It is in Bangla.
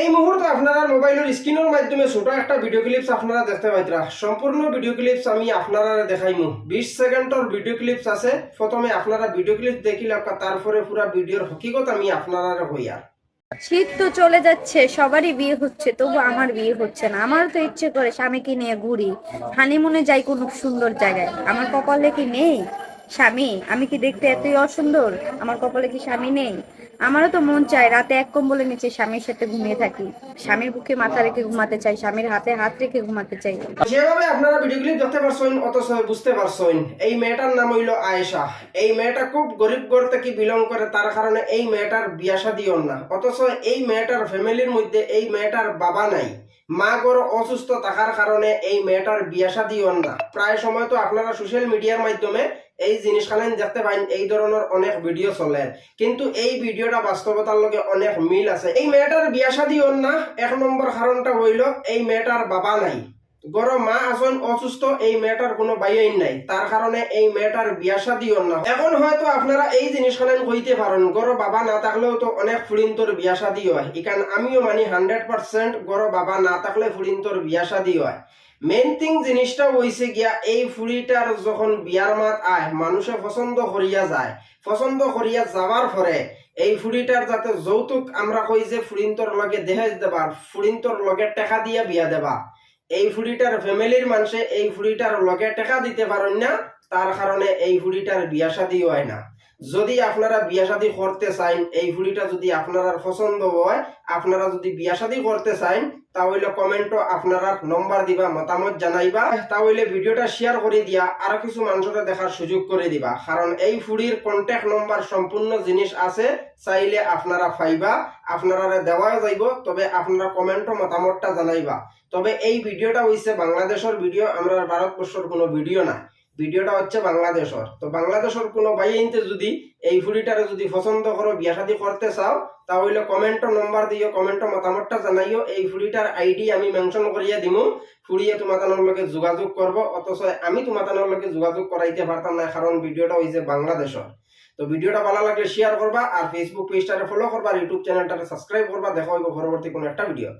এই মুহূর্তে আপনারা মোবাইলের স্ক্রিনের মাধ্যমে ছোট একটা ভিডিও ক্লিপস আপনারা দেখতে পাইতরা। সম্পূর্ণ ভিডিও ক্লিপস আমি আপনারা দেখাইমু। বিশ সেকেন্ডর ভিডিও ক্লিপস আছে। প্রথমে আপনারা ভিডিও ক্লিপস দেখিলে তারপরে পুরো ভিডিওর হকিকত আমি আপনারা হইয়া। শীত তো চলে যাচ্ছে, সবারই বিয়ে হচ্ছে তবু আমার বিয়ে হচ্ছে না। আমার তো ইচ্ছে করে স্বামীকে নিয়ে ঘুরি। হানিমুনে যাই কোনো সুন্দর জায়গায়। আমার কপালে কি নেই? স্বামী, আমি কি দেখতে এতই অসুন্দর? আমার কপালে কি স্বামী নেই? আমারও তো মন চায় রাতে এক কম্বলের নিচে স্বামীর সাথে ঘুমিয়ে থাকি। স্বামীর বুকে মাথা রেখে ঘুমাতে চাই, স্বামীর হাতে হাত রেখে ঘুমাতে চাই। যেভাবে আপনারা ভিডিও ক্লিপ দেখতে পারছেন, অথচ বুঝতে পারছেন, এই মেয়েটার নাম হইল আয়েশা। এই মেয়েটা খুব গরিব ঘর থেকে বিলং করে, তার কারণে এই মেয়েটার বিয়া শাদিও না অথচ এই মেয়েটার ফ্যামিলির মধ্যে এই মেয়েটার বাবা নাই। মা অসুস্থ থাকার কারণে এই মেয়েটার বিয়া শাদিও না। প্রায় সময় তো আপনারা সোশ্যাল মিডিয়ার মাধ্যমে এই জিনিসখানেন দেখতে পাইন, এই ধরনের অনেক ভিডিও চলে। কিন্তু এই ভিডিওটা বাস্তবতার লগে অনেক মিল আছে। এই মেয়েটার বিয়া শাদিও না, এক নম্বর কারণটা হইল এই মেয়েটার বাবা নাই। গর মা আসন অসুস্থ, এই মেয়েটার কোনো বাইন নাই। তার কারণে এই মেয়েটার বিয়া শাদিও না। এখন হয়তো আপনারা এই জিনিসখানে কইতে পারেন। গর বাবা না থাকলেও তো অনেক ফুড়িন্তর বিয়া শাদি হয়। ইকান আমিও মানি হান্ড্রেড পার্সেন্ট গর বাবা না থাকলে ফুড়িন্তর বিয়া শাদি হয়। মেইন থিং জিনিসটা হইছে গিয়া, এই ফুড়িটার যখন বিয়ার মাত আয়, মানুষে পছন্দ করিয়া যায়। পছন্দ করিয়া যাবার পরে এই ফুড়িটার যাতে যৌতুক আমরা কই যে ফুড়িন্তর লগে দেহেজ দেবা ফুড়িন্তর লগে টাকা দিয়া বিয়া দেবা। এই ফুড়িটার ফ্যামিলির মানুষে এই ফুড়িটার লোকে টাকা দিতে পারেন না তার কারণে এই ফুড়িটার বিয়া শাদি হয় না যদি আপনারা বিয়া শাদি করতে চান এই ফুড়িটা যদি আপনারা পছন্দ হয়, আপনারা যদি বিয়া শাদি করতে চান তাহলে কমেন্ট আপনারা নম্বর দিবা, মতামত জানাইবা। তাহলে ভিডিওটা শেয়ার করে দিয়া, আরও কিছু মানুষের দেখার সুযোগ করে দিবা। কারণ এই ফুড়ির কন্ট্যাক্ট নম্বর সম্পূর্ণ জিনিস আছে, চাইলে আপনারা পাইবা আপনারা দেওয়া যাইব, তবে আপনারা কমেন্ট মতামতটা জানাইবা। তবে এই ভিডিওটা হইছে বাংলাদেশের ভিডিও, আমরা ভারতবর্ষের কোনো ভিডিও না ভিডিওটা হচ্ছে বাংলাদেশের। তো বাংলাদেশের কোনো ভাই আইনতে যদি এই ফুড়িটারে যদি পছন্দ করো, বিয়া শাদি করতে চাও, তাহলে কমেন্ট নম্বর দিও কমেন্ট মতামতটা জানাইও। এই ফুড়িটার আইডি আমি মেনশন করিয়া দিমু। ফুড়িয়ে তোমাতানোর লগে যোগাযোগ করব, অথচ আমি তোমাতানোর লগে যোগাযোগ করাইতে পারতাম না, কারণ ভিডিওটা হইছে বাংলাদেশের। তো ভিডিওটা ভালো লাগলে শেয়ার করবা, আর ফেসবুক পেজটারে ফলো করবা, আর ইউটিউব চ্যানেলটারে সাবস্ক্রাইব করবা। দেখা হইব পরবর্তী কোনো একটা ভিডিও